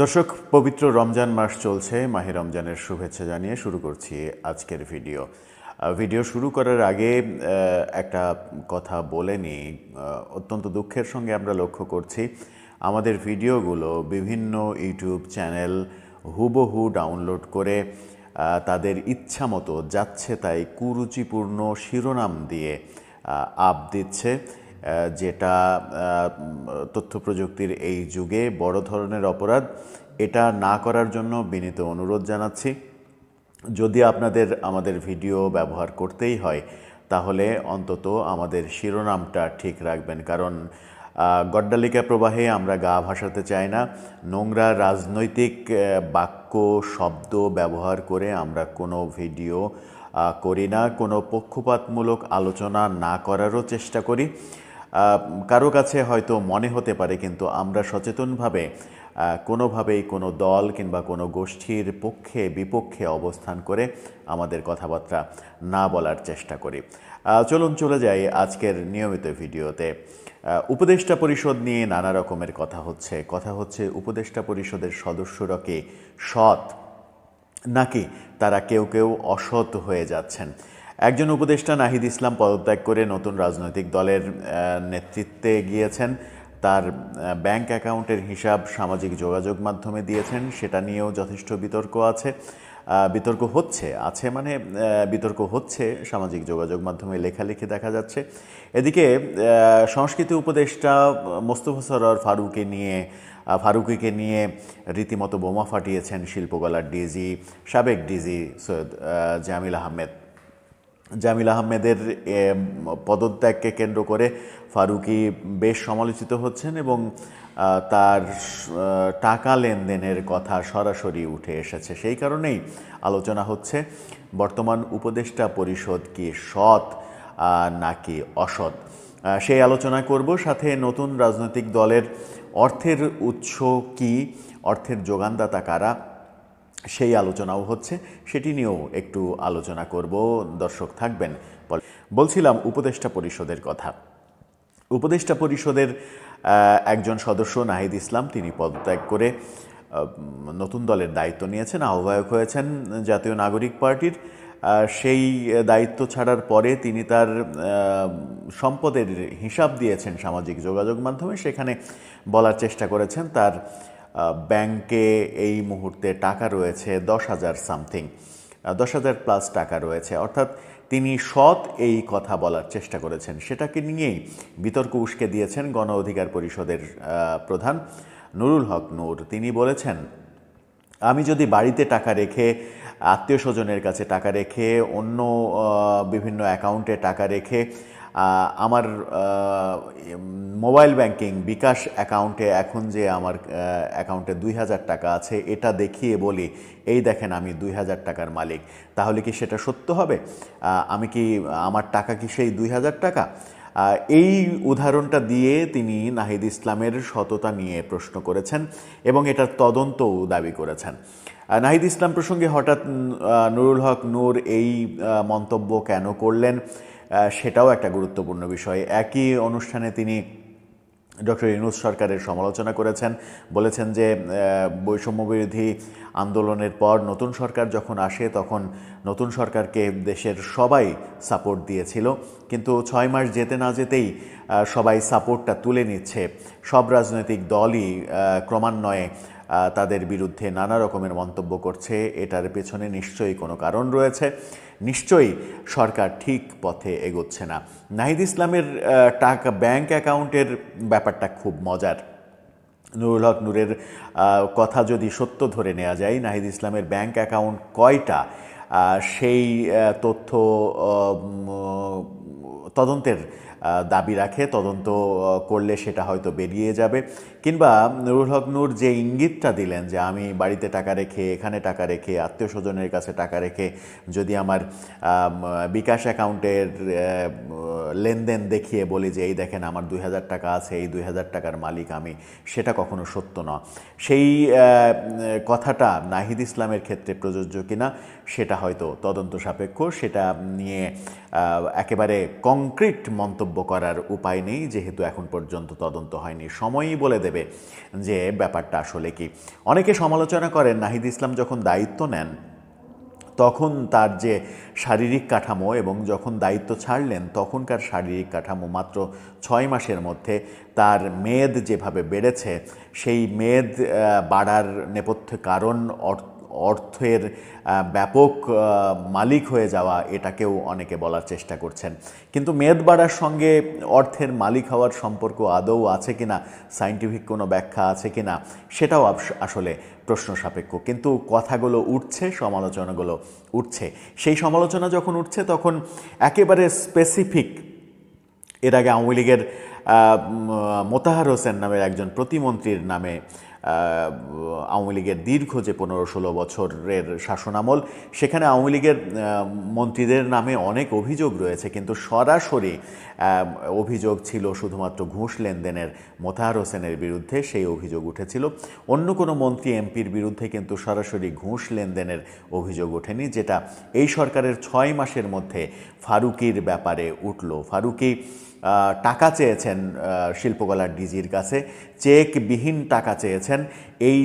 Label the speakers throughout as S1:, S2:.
S1: দর্শক, পবিত্র রমজান মাস চলছে। মাহে রমজানের শুভেচ্ছা জানিয়ে শুরু করছি আজকের ভিডিও। ভিডিও শুরু করার আগে একটা কথা বলে নিই। অত্যন্ত দুঃখের সঙ্গে আমরা লক্ষ্য করছি, আমাদের ভিডিওগুলো বিভিন্ন ইউটিউব চ্যানেল হুবহু ডাউনলোড করে তাদের ইচ্ছা মতো যাচ্ছে তাই কুরুচিপূর্ণ শিরোনাম দিয়ে আপ দিচ্ছে। যেটা তথ্য প্রযুক্তির এই যুগে বড় ধরনের অপরাধ, এটা না করার জন্য বিনীত অনুরোধ জানাচ্ছি। যদি আপনাদের আমাদের ভিডিও ব্যবহার করতেই হয়, তাহলে অন্তত আমাদের শিরোনামটা ঠিক রাখবেন। কারণ গড্ডালিকা প্রবাহে আমরা গা ভাসাতে চাই না। নোংরা রাজনৈতিক বাক্য, শব্দ ব্যবহার করে আমরা কোনো ভিডিও করি না। কোনো পক্ষপাতমূলক আলোচনা না করারও চেষ্টা করি। কারও কাছে হয়তো মনে হতে পারে, কিন্তু আমরা সচেতনভাবে কোনোভাবেই কোনো দল কিংবা কোনো গোষ্ঠীর পক্ষে, বিপক্ষে অবস্থান করে আমাদের কথাবার্তা না বলার চেষ্টা করি। চলুন চলে যাই আজকের নিয়মিত ভিডিওতে। উপদেষ্টা পরিষদ নিয়ে নানা রকমের কথা হচ্ছে। কথা হচ্ছে, উপদেষ্টা পরিষদের সদস্যরা কি সৎ? নাকি তারা কেউ কেউ অসৎ হয়ে যাচ্ছেন? একজন উপদেষ্টা নাহিদ ইসলাম পদত্যাগ করে নতুন রাজনৈতিক দলের নেতৃত্বে গিয়েছেন। তার ব্যাংক অ্যাকাউন্টের হিসাব সামাজিক যোগাযোগ মাধ্যমে দিয়েছেন। সেটা নিয়েও যথেষ্ট বিতর্ক আছে। বিতর্ক হচ্ছে, আছে মানে বিতর্ক হচ্ছে সামাজিক যোগাযোগ মাধ্যমে লেখালেখি দেখা যাচ্ছে। এদিকে সংস্কৃতি উপদেষ্টা মোস্তফা সরোয়ার ফারুকে নিয়ে ফারুকিকে নিয়ে রীতিমতো বোমা ফাটিয়েছেন শিল্পকলার ডিজি, সাবেক ডিজি সৈয়দ জামিল আহমেদ। জামিল আহমেদের পদত্যাগকে কেন্দ্র করে ফারুকি বেশ সমালোচিত হচ্ছেন এবং তার টাকা লেনদেনের কথা সরাসরি উঠে এসেছে। সেই কারণেই আলোচনা হচ্ছে, বর্তমান উপদেষ্টা পরিষদ কি সৎ নাকি অসৎ? সেই আলোচনা করব। সাথে নতুন রাজনৈতিক দলের অর্থের উৎস কি? অর্থের যোগানদাতা কারা? সেই আলোচনাও হচ্ছে, সেটি নিয়েও একটু আলোচনা করব। দর্শক থাকবেন। বল- বলছিলাম উপদেষ্টা পরিষদের কথা। উপদেষ্টা পরিষদের একজন সদস্য নাহিদ ইসলাম, তিনি পদত্যাগ করে নতুন দলের দায়িত্ব নিয়েছেন, আহ্বায়ক হয়েছেন জাতীয় নাগরিক পার্টির। সেই দায়িত্ব ছাড়ার পরে তিনি তার সম্পদের হিসাব দিয়েছেন সামাজিক যোগাযোগ মাধ্যমে। সেখানে বলার চেষ্টা করেছেন তার ব্যাংকে এই মুহূর্তে টাকা রয়েছে দশ হাজার সামথিং দশ হাজার প্লাস টাকা রয়েছে। অর্থাৎ তিনি সৎ এই কথা বলার চেষ্টা করেছেন। সেটাকে নিয়েই বিতর্ক উস্কে দিয়েছেন গণ অধিকার পরিষদের প্রধান নুরুল হক নূর। তিনি বলেছেন, আমি যদি বাড়িতে টাকা রেখে, আত্মীয় স্বজনের কাছে টাকা রেখে, অন্য বিভিন্ন অ্যাকাউন্টে টাকা রেখে আমার মোবাইল ব্যাংকিং বিকাশ অ্যাকাউন্টে এখন যে আমার অ্যাকাউন্টে দুই হাজার টাকা আছে, এটা দেখিয়ে বলি, এই দেখেন আমি দুই হাজার টাকার মালিক। তাহলে কি সেটা সত্য হবে? আমি কি, আমার টাকা কি সেই দুই হাজার টাকা? এই উদাহরণটা দিয়ে তিনি নাহিদ ইসলামের সততা নিয়ে প্রশ্ন করেছেন এবং এটার তদন্তও দাবি করেছেন। নাহিদ ইসলাম প্রসঙ্গে হঠাৎ নুরুল হক নূর এই মন্তব্য কেন করলেন? সেটাও একটা গুরুত্বপূর্ণ বিষয়। একই অনুষ্ঠানে তিনি ডক্টর ইনুস সরকারের সমালোচনা করেছেন বলেছেন যে আহ, বৈষম্য বিরোধী আন্দোলনের পর নতুন সরকার যখন আসে তখন নতুন সরকারকে দেশের সবাই সাপোর্ট দিয়েছিল। কিন্তু ছয় মাস যেতে না যেতেই সবাই সাপোর্টটা তুলে নিচ্ছে। সব রাজনৈতিক দলই ক্রমান্বয়ে তাদের বিরুদ্ধে নানা রকমের মন্তব্য করছে। এটার পেছনে নিশ্চয়ই কোনো কারণ রয়েছে। নিশ্চয়ই সরকার ঠিক পথে এগোচ্ছে না। নাহিদ ইসলামের টাকা ব্যাংক অ্যাকাউন্টের ব্যাপারটা খুব মজার। নুরুল হক নূরের কথা যদি সত্য ধরে নেওয়া যায়, নাহিদ ইসলামের ব্যাংক অ্যাকাউন্ট কয়টা? সেই তথ্য তদন্তের দাবি রাখে, তদন্ত করলে সেটা হয়তো বেরিয়ে যাবে। কিংবা নুরুল হক নূর যে ইঙ্গিতটা দিলেন যে আমি বাড়িতে টাকা রেখে, এখানে টাকা রেখে আত্মীয় স্বজনের কাছে টাকা রেখে যদি আমার বিকাশ অ্যাকাউন্টের লেনদেন দেখিয়ে বলি যে, এই দেখেন আমার দুই হাজার টাকা আছে, এই দুই হাজার টাকার মালিক আমি, সেটা কখনো সত্য নয়। সেই কথাটা নাহিদ ইসলামের ক্ষেত্রে প্রযোজ্য কিনা, সেটা হয়তো তদন্ত সাপেক্ষ, সেটা নিয়ে একেবারে কংক্রিট মন্তব্য মন্তব্য করার উপায় নেই, যেহেতু এখন পর্যন্ত তদন্ত হয়নি। সময়ই বলে দেবে যে ব্যাপারটা আসলে কি। অনেকে সমালোচনা করেন, নাহিদ ইসলাম যখন দায়িত্ব নেন, তখন তার যে শারীরিক কাঠামো এবং যখন দায়িত্ব ছাড়লেন, তখনকার শারীরিক কাঠামো মাত্র ছয় মাসের মধ্যে তার মেদ যেভাবে বেড়েছে, সেই মেদ বাড়ার নেপথ্যে কারণ অর্থ অর্থের ব্যাপক মালিক হয়ে যাওয়া এটাকেও অনেকে বলার চেষ্টা করছেন। কিন্তু মেদ বাড়ার সঙ্গে অর্থের মালিক হওয়ার সম্পর্ক আদৌ আছে কিনা, সাইন্টিফিক কোনো ব্যাখ্যা আছে কিনা, সেটাও আসলে প্রশ্ন সাপেক্ষ। কিন্তু কথাগুলো উঠছে, সমালোচনাগুলো উঠছে। সেই সমালোচনা যখন উঠছে, তখন একেবারে স্পেসিফিক এর আগে আওয়ামী লীগের মোতাহার হোসেন নামের একজন প্রতিমন্ত্রীর নামে আওয়ামী লীগের দীর্ঘ যে পনেরো ষোলো বছরের শাসনামল, সেখানে আওয়ামী লীগের মন্ত্রীদের নামে অনেক অভিযোগ রয়েছে, কিন্তু সরাসরি অভিযোগ ছিল শুধুমাত্র ঘুষ লেনদেনের মোতাহার হোসেনের বিরুদ্ধে, সেই অভিযোগ উঠেছিল। অন্য কোনো মন্ত্রী এমপির বিরুদ্ধে কিন্তু সরাসরি ঘুষ লেনদেনের অভিযোগ ওঠেনি, যেটা এই সরকারের ছয় মাসের মধ্যে ফারুকির ব্যাপারে উঠল। ফারুকি টাকা চেয়েছেন শিল্পকলার ডিজির কাছে চেকবিহীন টাকা চেয়েছেন। এই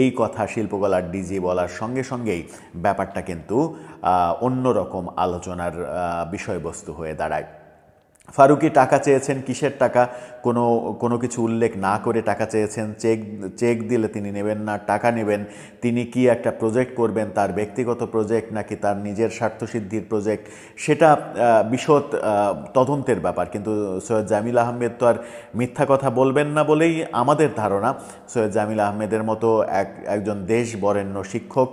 S1: এই কথা শিল্পকলার ডিজি বলার সঙ্গে সঙ্গেই ব্যাপারটা কিন্তু অন্যরকম আলোচনার বিষয়বস্তু হয়ে দাঁড়ায়। ফারুকি টাকা চেয়েছেন, কিসের টাকা? কোনো কোনো কিছু উল্লেখ না করে টাকা চেয়েছেন, চেক চেক দিলে তিনি নেবেন না, টাকা নেবেন। তিনি কি একটা প্রজেক্ট করবেন, তার ব্যক্তিগত প্রজেক্ট নাকি তার নিজের স্বার্থসিদ্ধির প্রজেক্ট সেটা বিশদ তদন্তের ব্যাপার। কিন্তু সৈয়দ জামিল আহমেদ তো আর মিথ্যা কথা বলবেন না বলেই আমাদের ধারণা। সৈয়দ জামিল আহমেদের মতো এক, একজন দেশ বরেণ্য শিক্ষক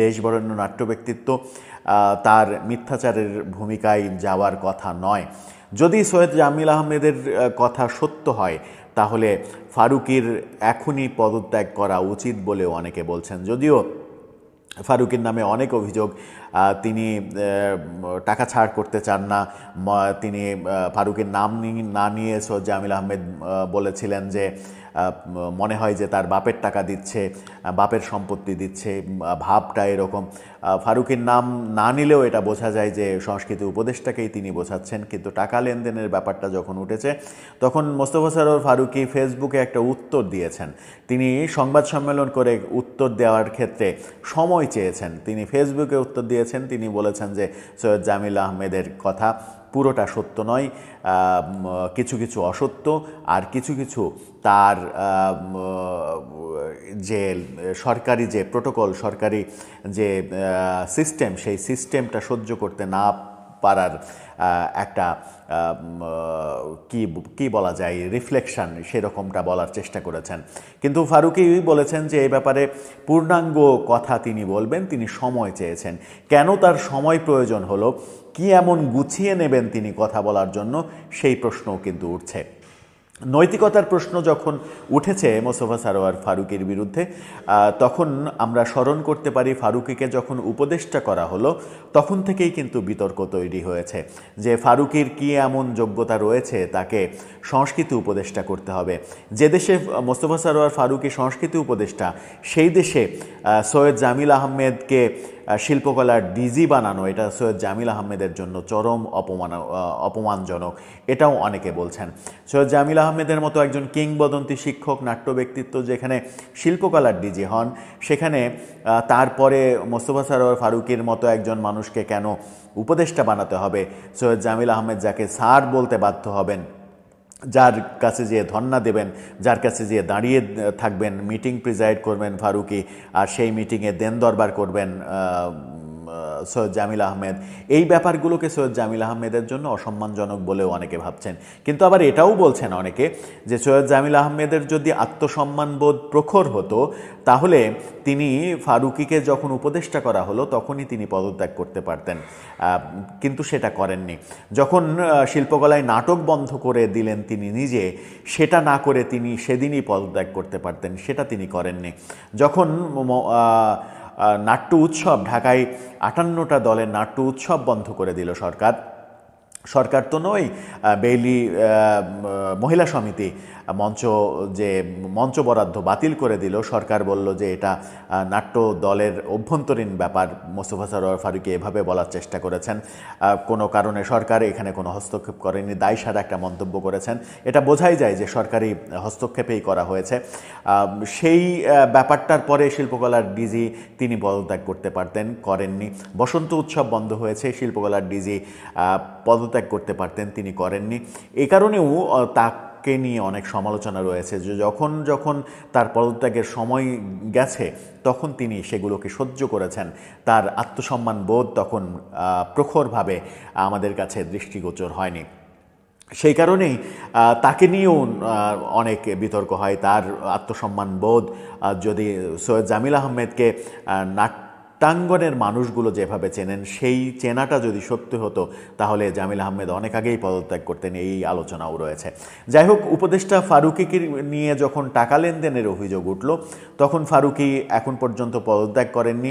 S1: দেশ বরেণ্য নাট্য ব্যক্তিত্ব তার মিথ্যাচারের ভূমিকায় যাওয়ার কথা নয়। যদি সৈয়দ জামিল আহমেদের কথা সত্য হয়, তাহলে ফারুকির এখনই পদত্যাগ করা উচিত বলেও অনেকে বলছেন। যদিও ফারুকের নামে অনেক অভিযোগ তিনি টাকা ছাড় করতে চান না। তিনি ফারুকের নাম না নিয়ে সৈয়দ জামিল আহমেদ বলেছিলেন যে মনে হয় যে তার বাপের টাকা দিচ্ছে বাপের সম্পত্তি দিচ্ছে ভাবটা এরকম। ফারুকের নাম না নিলেও এটা বোঝা যায় যে সংস্কৃতি উপদেষ্টাকেই তিনি বোঝাচ্ছেন। কিন্তু টাকা লেনদেনের ব্যাপারটা যখন উঠেছে, তখন মোস্তফা সরোর ফারুকি ফেসবুকে একটা উত্তর দিয়েছেন। তিনি সংবাদ সম্মেলন করে উত্তর দেওয়ার ক্ষেত্রে সময় চেয়েছেন। তিনি ফেসবুকে উত্তর দিয়েছেন। তিনি বলেছেন যে সৈয়দ জামিল আহমেদের কথা। পুরোটা সত্য নয় কিছু কিছু অসত্য আর কিছু কিছু তার যে সরকারি যে প্রোটোকল, সরকারি যে সিস্টেম, সেই সিস্টেমটা সহ্য করতে না আহ, একটা কি কি বলা যায় রিফ্লেকশন সেরকমটা বলার চেষ্টা করেছেন। কিন্তু ফারুকি বলেছেন যে এই ব্যাপারে পূর্ণাঙ্গ কথা তিনি বলবেন তিনি সময় চেয়েছেন। কেন তার সময় প্রয়োজন হলো? কি এমন গুছিয়ে নেবেন তিনি কথা বলার জন্য? সেই প্রশ্নও কিন্তু উঠছে। নৈতিকতার প্রশ্ন যখন উঠেছে মোস্তফা সারোয়ার ফারুকের বিরুদ্ধে তখন আমরা স্মরণ করতে পারি ফারুকিকে যখন উপদেষ্টা করা হলো তখন থেকেই কিন্তু বিতর্ক তৈরি হয়েছে যে ফারুকির কি এমন যোগ্যতা রয়েছে তাকে সংস্কৃতি উপদেষ্টা করতে হবে। যে দেশে মোস্তফা সারোয়ার ফারুকি সংস্কৃতি উপদেষ্টা সেই দেশে সৈয়দ জামিল আহমেদকে আহ, শিল্পকলার ডিজি বানানো, এটা সৈয়দ জামিল আহমেদের জন্য চরম অপমান অপমানজনক, এটাও অনেকে বলছেন। সৈয়দ জামিল আহমেদের মতো একজন কিংবদন্তি শিক্ষক, নাট্য ব্যক্তিত্ব যেখানে শিল্পকলার ডিজি হন, সেখানে তারপরে মোস্তফা সারোয়ার ফারুকের মতো একজন মানুষকে কেন উপদেষ্টা বানাতে হবে? সৈয়দ জামিল আহমেদ যাকে স্যার বলতে বাধ্য হবেন যার কাছে যেয়ে ধর্না দেবেন, যার কাছে যেয়ে দাঁড়িয়ে থাকবেন মিটিং প্রিজাইড করবেন ফারুকি, আর সেই মিটিংয়ে দেন দরবার করবেন সৈয়দ জামিল আহমেদ। এই ব্যাপারগুলোকে সৈয়দ জামিল আহমেদের জন্য অসম্মানজনক বলেও অনেকে ভাবছেন। কিন্তু আবার এটাও বলছেন অনেকে যে সৈয়দ জামিল আহমেদের যদি আত্মসম্মানবোধ প্রখর হতো, তাহলে তিনি ফারুকিকে যখন উপদেষ্টা করা হলো, তখনই তিনি পদত্যাগ করতে পারতেন। কিন্তু সেটা করেননি। যখন শিল্পকলায় নাটক বন্ধ করে দিলেন তিনি নিজে, সেটা না করে তিনি সেদিনই পদত্যাগ করতে পারতেন, সেটা তিনি করেননি। যখন নাট্য উৎসব ঢাকায় আটান্নটা দলের নাট্য উৎসব বন্ধ করে দিল সরকার। সরকার তো নয় বেইলি মহিলা সমিতি মঞ্চ যে মঞ্চ বরাদ্দ বাতিল করে দিল সরকার বলল যে এটা নাট্য দলের অভ্যন্তরীণ ব্যাপার মোস্তফা সরোয়ার ফারুকি এভাবে বলার চেষ্টা করেছেন। কোনো কারণে সরকার এখানে কোনো হস্তক্ষেপ করেনি দায়সার একটা মন্তব্য করেছেন। এটা বোঝাই যায় যে সরকারি হস্তক্ষেপেই করা হয়েছে। সেই ব্যাপারটার পরে শিল্পকলার ডিজি তিনি পদত্যাগ করতে পারতেন করেননি। বসন্ত উৎসব বন্ধ হয়েছে শিল্পকলার ডিজি আহ, পদত্যাগ করতে পারতেন তিনি করেননি। এ কারণেও তাকে নিয়ে অনেক সমালোচনা রয়েছে যে যখন যখন তার পদত্যাগের সময় গেছে তখন তিনি সেগুলোকে সহ্য করেছেন। তার আত্মসম্মান বোধ তখন প্রখরভাবে আমাদের কাছে দৃষ্টিগোচর হয়নি। সেই কারণেই তাকে নিয়েও অনেক বিতর্ক হয়। তার আত্মসম্মান বোধ যদি সৈয়দ জামিল আহমেদকে আহ, নাট্যাঙ্গনের মানুষগুলো যেভাবে চেনেন, সেই চেনাটা যদি সত্যি হতো, তাহলে জামিল আহমেদ অনেক আগেই পদত্যাগ করতেন, এই আলোচনাও রয়েছে। যাই হোক, উপদেষ্টা ফারুকিকে নিয়ে যখন টাকা লেনদেনের অভিযোগ উঠল, তখন ফারুকি এখন পর্যন্ত পদত্যাগ করেননি।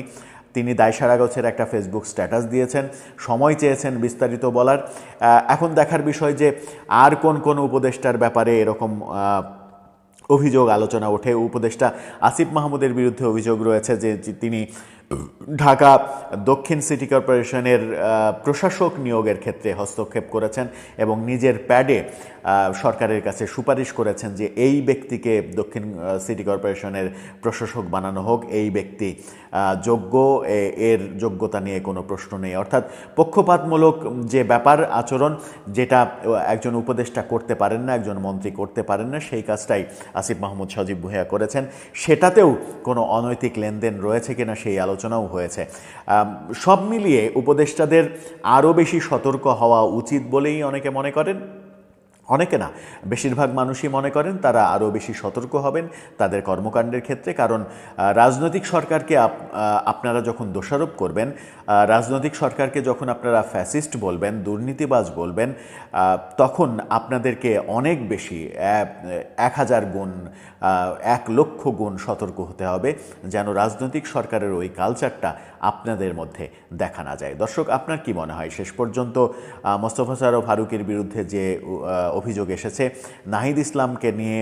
S1: তিনি দায়সারাগছের একটা ফেসবুক স্ট্যাটাস দিয়েছেন, সময় চেয়েছেন বিস্তারিত বলার। এখন দেখার বিষয় যে আর কোন কোন উপদেষ্টার ব্যাপারে এরকম অভিযোগ, আলোচনা ওঠে। উপদেষ্টা আসিফ মাহমুদের বিরুদ্ধে অভিযোগ রয়েছে যে তিনি ঢাকা দক্ষিণ সিটি কর্পোরেশনের প্রশাসক নিয়োগের ক্ষেত্রে হস্তক্ষেপ করেছেন এবং নিজের প্যাডে সরকারের কাছে সুপারিশ করেছেন যে এই ব্যক্তিকে দক্ষিণ সিটি কর্পোরেশনের প্রশাসক বানানো হোক। এই ব্যক্তি যোগ্য এর যোগ্যতা নিয়ে কোনো প্রশ্ন নেই। অর্থাৎ পক্ষপাতমূলক যে ব্যাপার আচরণ, যেটা একজন উপদেষ্টা করতে পারেন না, একজন মন্ত্রী করতে পারেন না, সেই কাজটাই আসিফ মাহমুদ সজীব ভুঁইয়া করেছেন। সেটাতেও কোনো অনৈতিক লেনদেন রয়েছে কিনা সেই আলোচনাও হয়েছে। সব মিলিয়ে উপদেষ্টাদের আরও বেশি সতর্ক হওয়া উচিত বলেই অনেকে মনে করেন। অনেকে না, বেশিরভাগ মানুষই মনে করেন তারা আরও বেশি সতর্ক হবেন তাদের কর্মকাণ্ডের ক্ষেত্রে। কারণ রাজনৈতিক সরকারকে আপ- আপনারা যখন দোষারোপ করবেন রাজনৈতিক সরকারকে যখন আপনারা ফ্যাসিস্ট বলবেন, দুর্নীতিবাজ বলবেন তখন আপনাদেরকে অনেক বেশি এক হাজার গুণ এক লক্ষ গুণ সতর্ক হতে হবে যেন রাজনৈতিক সরকারের ওই কালচারটা আপনাদের মধ্যে দেখা না যায়। দর্শক, আপনার কি মনে হয়? শেষ পর্যন্ত মোস্তফা সারো ফারুকের বিরুদ্ধে যে অভিযোগ এসেছে, নাহিদ ইসলামকে নিয়ে